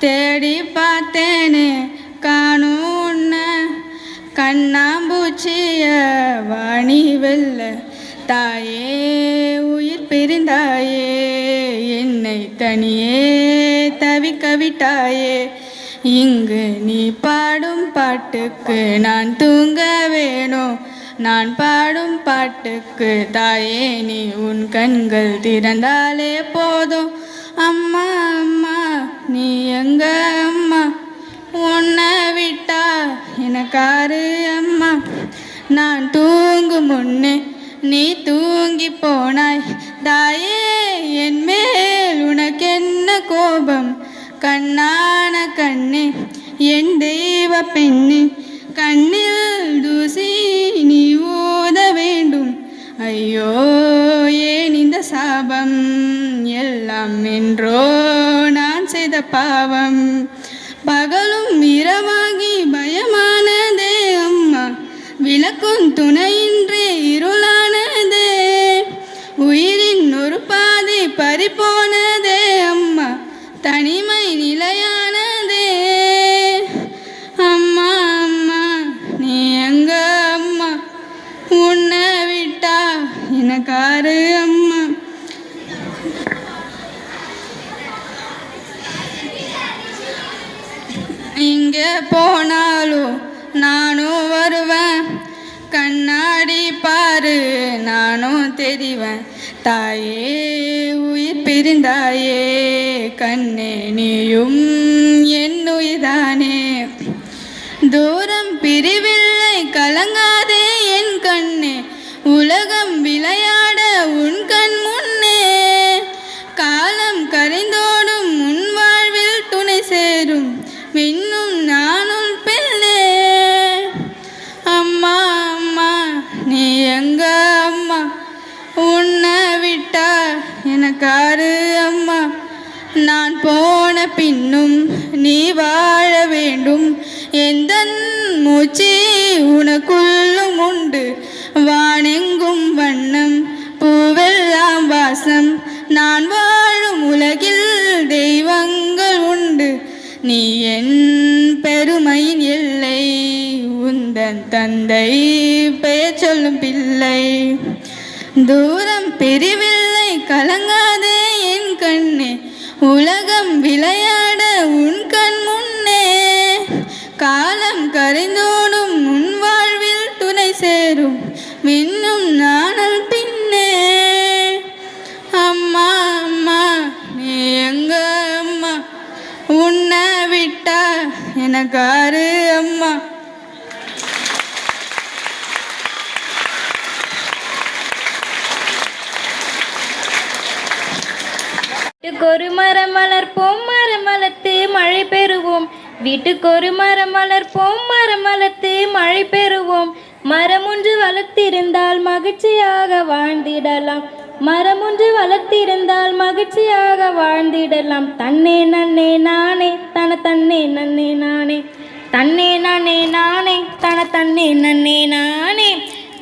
தேடி பார்த்தேனே காணும் உன்னை கண்ணாம்பூச்சிய வாணி வெல்ல தாயே உயிர் பிரிந்தாயே என்னை தனியே தவிக்க விட்டாயே. இங்கு நீ பாடும் பாட்டுக்கு நான் தூங்க வேணும் நான் பாடும் பாட்டுக்கு தாயே நீ உன் கண்கள் திறந்தாலே போதும். அம்மா அம்மா நீ எங்க அம்மா? உன்னை விட்டா எனக்காரு அம்மா. நான் தூங்கும் முன்னே நீ தூங்கி போனாய். தாயே என் மேல் உனக்கென்ன கோபம்? கண்ணான கண்ணே என் தெய்வ பெண்ணே கண்ணில் தூசி நீ ஊத வேண்டும். ஐயோ ஏன் இந்த சாபம்? எல்லாம் என்றோ நான் செய்த பாவம். பகலும் இரவாகி பயமானதே அம்மா. விளக்கும் துணையின்றி இருளானதே. உயிரின் ஒரு பாதி பறிப்போ கண்ணே நீயும் என்னுயிதானே தூரம் பிரிவில்லை கலங்காதே என் கண்ணே. உலகம் விளையாட உன் கண் முன்னே. காலம் கரைந்தோடும் உன் வாழ்வில் துணை சேரும். மின்னும் நானும் பெண்ணே. அம்மா அம்மா நீ எங்க அம்மா? உன்னை விட்டா எனக்காரு அம்மா? நான் போன பின்னும் நீ வாழ வேண்டும். எந்த மூச்சு உனக்குள்ளும் உண்டு. வானெங்கும் வண்ணம் பூவெல்லாம் வாசம். நான் வாழும் உலகில் தெய்வங்கள் உண்டு. நீ என் பெருமையின் எல்லை. உந்தன் தந்தை பெயர் சொல்லும் பிள்ளை. தூரம் பிரிவில்லை கலங்காதே என் கண்ணே. உலகம் விளையாட உன் கண் முன்னே. காலம் கரைந்தோடும் உன் வாழ்வில் துணை சேரும். மின்னும் நாணல் பின்னே. அம்மா அம்மா நீ எங்க அம்மா? உன்னை விட்டா எனக்காரு அம்மா. வீட்டுக்கொரு மரம் வளர்ப்போம் மரம் வளர்த்து மழை பெறுவோம். வீட்டுக்கொரு மரம் வளர்ப்போம் மரம் வளர்த்து மழை பெறுவோம். மரம் ஒன்று வளர்த்திருந்தால் மகிழ்ச்சியாக வாழ்ந்திடலாம். மரம் ஒன்று வளர்த்திருந்தால் மகிழ்ச்சியாக வாழ்ந்திடலாம். தன்னே நன்னே நானே தன தன்னே நன்னே நானே. தன்னே நானே நானே தன தன்னே நன்னே நானே.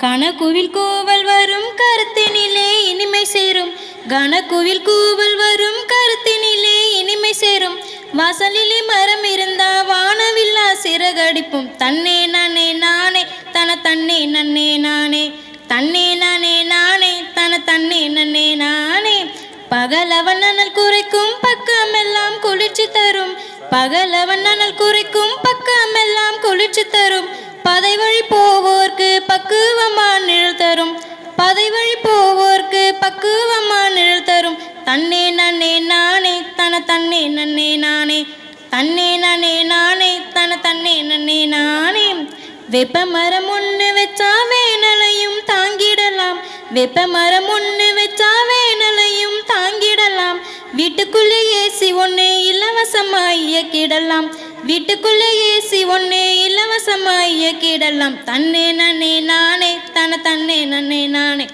கனகுவில் கோவல் வரும் கருத்தினிலே இனிமை சேரும். கனக்குவில் கூவல் வரும் கருத்தினிலே இனிமை சேரும். வாசலிலே மரம் இருந்தா வானவில்லா சிறகடிப்பும். தன்னே நானே நானே தன தன்னே நன்னே நானே. தன்னே நானே நானே தன தன்னே நன்னே நானே. பகலவன் அனல் குறைக்கும் பக்கமெல்லாம் குளிர்ச்சி தரும். பகலவன் அனல் குறைக்கும் பக்கமெல்லாம் குளிர்ச்சி தரும். பதை வழி போவோர்க்கு பக்குவமா நிழல் தரும். பதை வழி போவோர்க்கு பக்குவமா நிழல் தரும். தன்னே நன்னே நானே தன தன்னே நன்னே நானே. தன்னே நானே நானே தன தன்னே நன்னே நானே. வெப்ப மரம் ஒன்று வச்சா வேனலையும் தாங்கிடலாம். வெப்ப மரம் ஒன்று வச்சா வேனலையும் தாங்கிடலாம். வீட்டுக்குள்ளே ஏசி ஒன்று இலவசமாய் இயக்கிடலாம். வீட்டுக்குள்ளே ஏசி ஒன்னே இலவசமாய் இயக்கிடலாம். தன்னே நன்னே நானே தன தன்னே நன்னே நானே.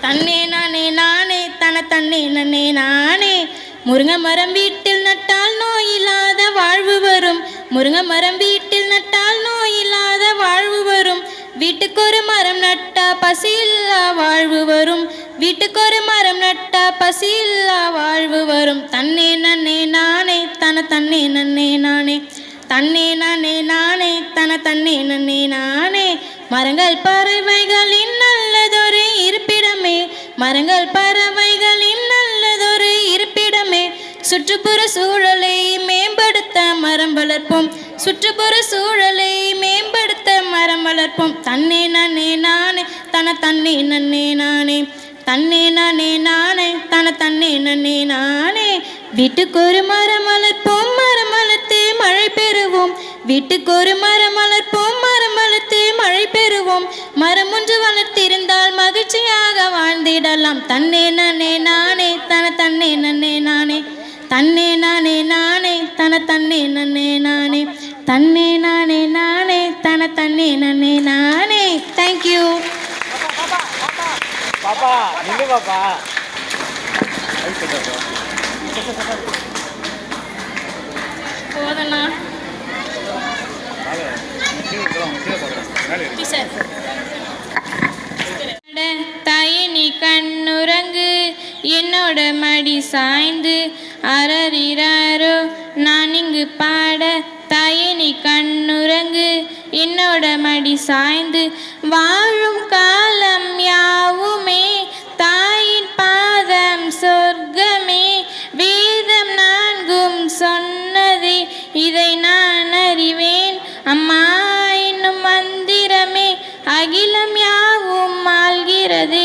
தன்னே நானே நானே தன தன்னே நன்னே நானே. முருங்கை மரம் வீட்டில் நட்டால் நோயில்லாத வாழ்வு வரும். முருங்கை மரம் வீட்டில் நட்டால் நோயில்லாத வாழ்வு வரும். வீட்டுக்கு ஒரு மரம் நட்டா பசியில்லா வாழ்வு வரும். வீட்டுக்கு ஒரு மரம் நட்டா பசியில்லா வாழ்வு வரும். தன்னே நன்னே நானே தன தன்னே நன்னே நானே. தன்னே நானே நானே தன தன்னே நன்னே. நானே மரங்கள் பறவைகளின் நல்லதொரு இருப்பிடமே. மரங்கள் பறவைகளின் நல்லதொரு இருப்பிடமே. சுற்றுப்புற சூழலை மேம்படுத்த மரம் வளர்ப்போம். சுற்றுப்புற சூழலை மேம்படுத்த மரம் வளர்ப்போம். தன்னே நானே நானே தன தன்னே நன்னே. நானே தன்னே நானே நானே தன தன்னே நன்னே. நானே வீட்டுக்கு ஒரு மரம் வளர்ப்போம் வீட்டுக்கு ஒரு மரம் வளர்ப்போம் மரம் வளர்த்து மழை பெறுவோம். மரம் ஒன்று வளர்த்திருந்தால் மகிழ்ச்சியாக வாழ்ந்திடலாம். தன்னே நானே நானே தன தன்னே நன்னே நானே. தன்னே நானே நானே தன தன்னே நன்னே நானே. தன்னே நானே நானே தன தன்னே நன்னே நானே. தேங்க்யூ பாப்பா நில்லு பாப்பா. போதனா தாயே நீ கண்ணுறங்கு என்னோட மடி சாய்ந்து அரறிறாரோ நான் இங்கு பாட. தாயே நீ கண்ணுறங்கு என்னோட மடி சாய்ந்து வாழும் காலம் யாவுமே. தாயின் பாதம் சொர்க்கமே. வேதம் நான்கும் சொன்னதே. இதை நான் அறிவேன். அம்மா ஆள்கிறதே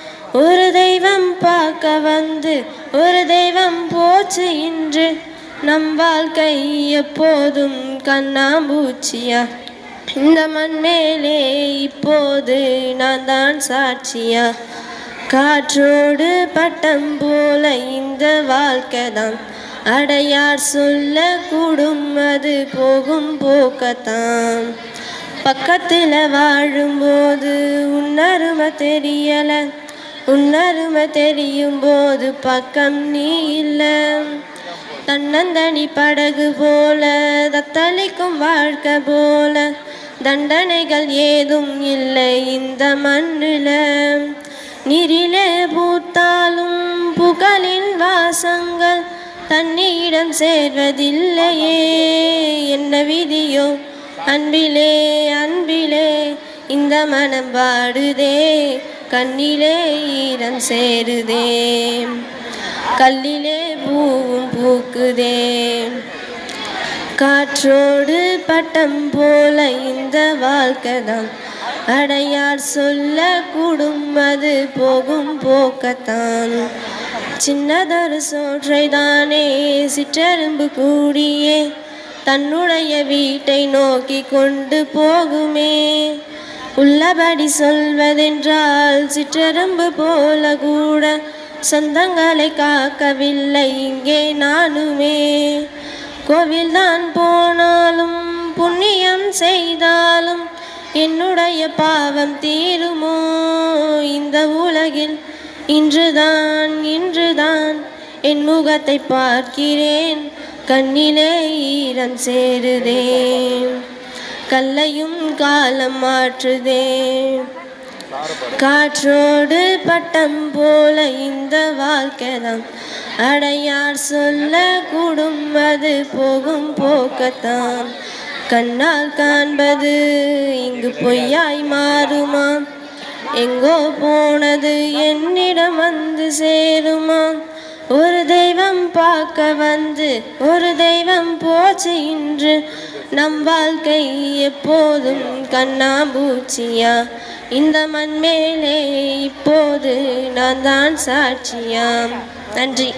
ஒரு தெய்வம் பார்க்க வந்து ஒரு தெய்வம் போச்சு இன்று. நம் வாழ்க்கை எப்போதும் கண்ணாம்பூச்சியா? இந்த மண் மேலே இப்போது நான் தான் சாட்சியா? காற்றோடு பட்டம் போல இந்த வாழ்க்கை தான். அடையார் சொல்ல கூடும் அது போகும் போக்கத்தான். பக்கத்தில் வாழும்போது உன்னருமை தெரியலை. உன்னருமை தெரியும் போது பக்கம் நீ இல்லை. தன்னந்தனி படகு போல தத்தளிக்கும் வாழ்க்கை போல. தண்டனைகள் ஏதும் இல்லை இந்த மண்ணில். நீரிலே பூத்தாலும் புகழின் வாசங்கள் தன்னிடம் சேர்வதில்லையே. என்ன விதியோ? அன்பிலே அன்பிலே இந்த மனம் பாடுதே கண்ணிலே ஈரம் சேருதே. கல்லிலே பூவும் பூக்குதே. காற்றோடு பட்டம் போல இந்த வாழ்க்கை தான். அடையார் சொல்ல கூடும் அது போகும் போக்கத்தான். சின்னதொரு சோற்றை தானே சிற்றெரும்பு கூடியே. தன்னுடைய வீட்டை நோக்கி கொண்டு போகுமே. உள்ளபடி சொல்வதென்றால் சிற்றரும்பு போல கூட சொந்தங்களை காக்கவில்லை. இங்கே நானுமே கோவில்தான் போனாலும் புண்ணியம் செய்தாலும் என்னுடைய பாவம் தீருமோ? இந்த உலகில் இன்றுதான் இன்றுதான் என் முகத்தை பார்க்கிறேன். கண்ணிலே ஈரம் சேருதேன் கல்லையும் காலம் மாற்றுதே. காற்றோடு பட்டம் போல இந்த வாழ்க்கைதான். அடையார் சொல்ல கூடும் அது போகும் போக்கத்தான். கண்ணால் காண்பது இங்கு பொய்யாய் மாறுமா? எங்கோ போனது என்னிடம் வந்து சேருமா? ஒரு தெய்வம் பார்க்க வந்து ஒரு தெய்வம் போச்சு இன்று. நம் வாழ்க்கை எப்போதும் கண்ணாம்பூச்சியா? இந்த மண் மேலே இப்போது நான் தான் சாட்சியா? நன்றி.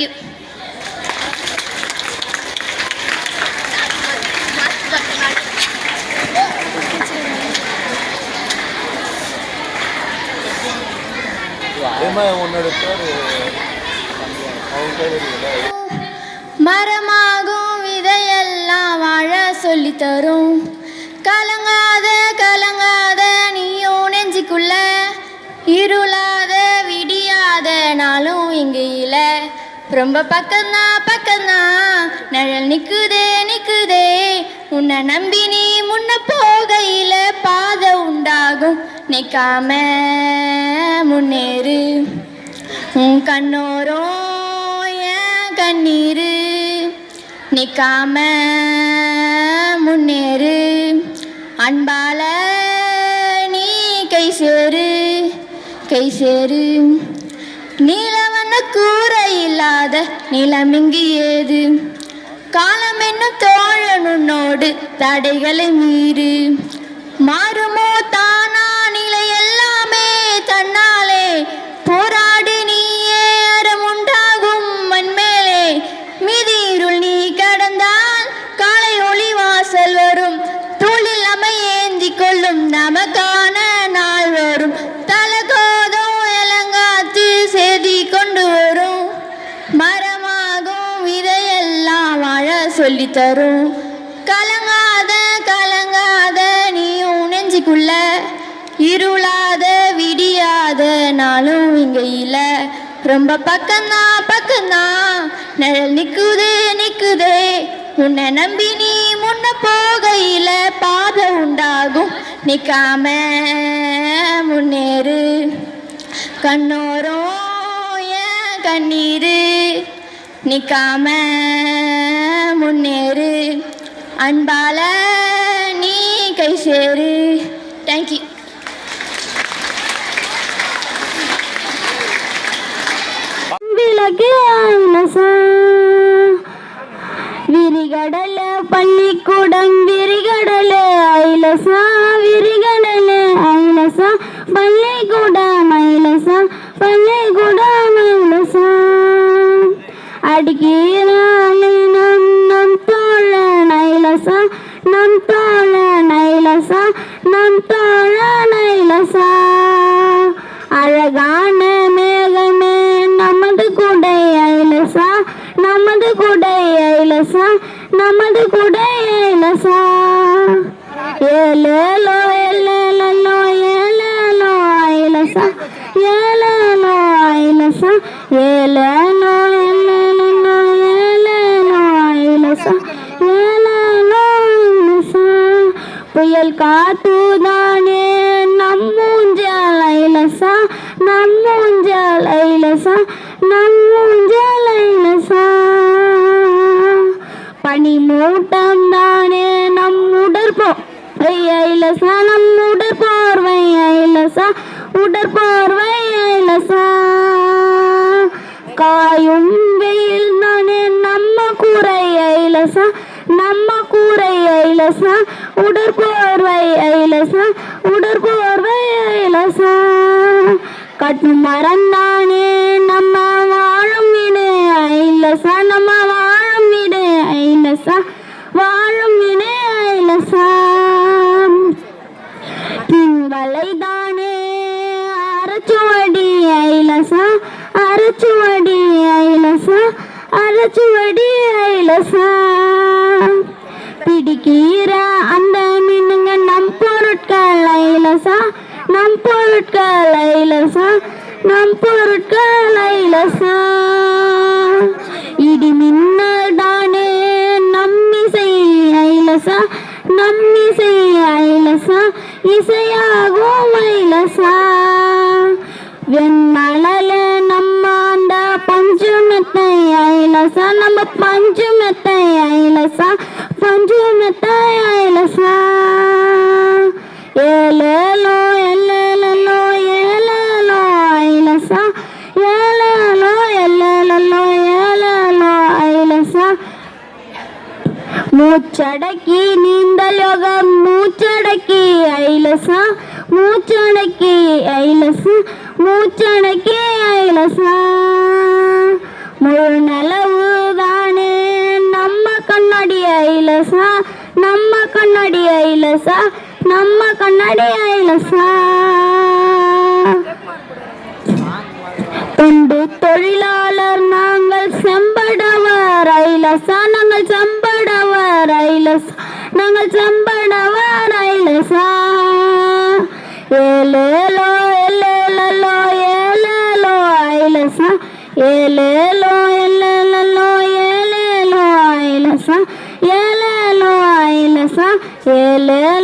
தேங்க்யூ இருக்குல்ல மரமாகும் விதையெல்லாம் வாழ சொல்லி தரும் கலங்காத கலங்காத நீயும் நெஞ்சுக்குள்ள. இருளாத விடியாத நாளும் இங்க இல்ல ரொம்ப பக்கம்தான் பக்கம்தான் நிழல் நிக்குதே நிக்குதே. உன்னை நம்பி நீ முன்ன போகையில பாதை உண்டாகும். நிக்காம முன்னேறு. உன் கண்ணோரம் என் கண்ணீரு. நிக்காம முன்னேறு. அன்பால நீ கை சேரு கை சேரு. நீலவண்ண கூ இல்லாத நிலம் இங்கு ஏது? காலம் என்னும் தோழனுன்னோடு தடைகளை மீறு. மாறுமோ தான் தரும். கலங்காத கலங்காத நீயும் நெஞ்சுக்குள்ள. இருளாத விடியாத நாளும் இங்கே இல்லை. ரொம்ப பக்கம்தான் பக்கம்தான் நிழல் நிற்குது நிக்குதே. உன்னை நம்பி நீ முன்ன போகையில பாதை உண்டாகும். நிக்காம முன்னேறு. கண்ணோரம் ஏன் கண்ணீரு? நிக்காம முன்னேறு. அன்பால நீ கை சேரு. தேங்க்யூ விளக்கு விரிகடல பள்ளிக்கூடம் விரிகடல ஐலசா விரிகடல ஐலசா பள்ளிக்கூடம் ஐலசா பள்ளிக்கூடம் ஐலசா. அடிக்கீர் காத்துதானே? நம்மூஞ்சல் ஐலசா நம்மூஞ்சல் ஐலசா நம்மூஞ்சல் ஐலசா. பனி மூட்டம் தானே நம் உடற்போ ஐலசா நம் உடற்போர்வை ஐலசா உடற்போர்வை ஐலசா. காயும் வெயில் தானே நம்ம கூரை ஐலசா நம்ம ஐலசா உடற்போர்வை ஐலசா உடற்போர்வை ஐலசா கட்டு மறந்தானே நம்ம வாழும் வீடு ஐலசா நம்ம வாழும் வீடு ஐலசா வாழும் வீடு ஐலசா திங்களைதானே அரைச்சுவடி ஐலசா அரைச்சுவடி ஐலசா அரைச்சுவடி ஐலசா அடிக்கிற அந்த மீனுங்க நம் பொருட்கள் ஐலசா நம் பொருட்கள் ஐலசா நம் பொருட்கள் ஐலசா இடி மின்னல் தானே நம்மிசை ஐலசா நம்மிசை ஐலசா இசையாகும் ஐலசா வெண்மலல நம்ம அந்த பஞ்சுமெத்தை ஐலசா நம்ம பஞ்சுமெத்தை ஐலசா மூச்சடக்கி நீந்தல் யோகம் மூச்சடக்கி ஐலசா மூச்சடக்கி ஐலசா மூச்சடக்கி ஐலசா. முழு நலவு தானே நம்ம கண்ணாடி ஐலசா. கண்ணாடி ஐலசா நம்ம கண்ணாடி ஐலசா தொண்டு தொழிலாளர் நாங்கள் செம்படவர் ஐலசா நாங்கள் செம்படவர் ஐலசா நாங்கள் செம்படவர் ஐலசா ஏலேலோ ஏலேலோ ஏலேலோ ஐலசா ஏலே ஏலேலோ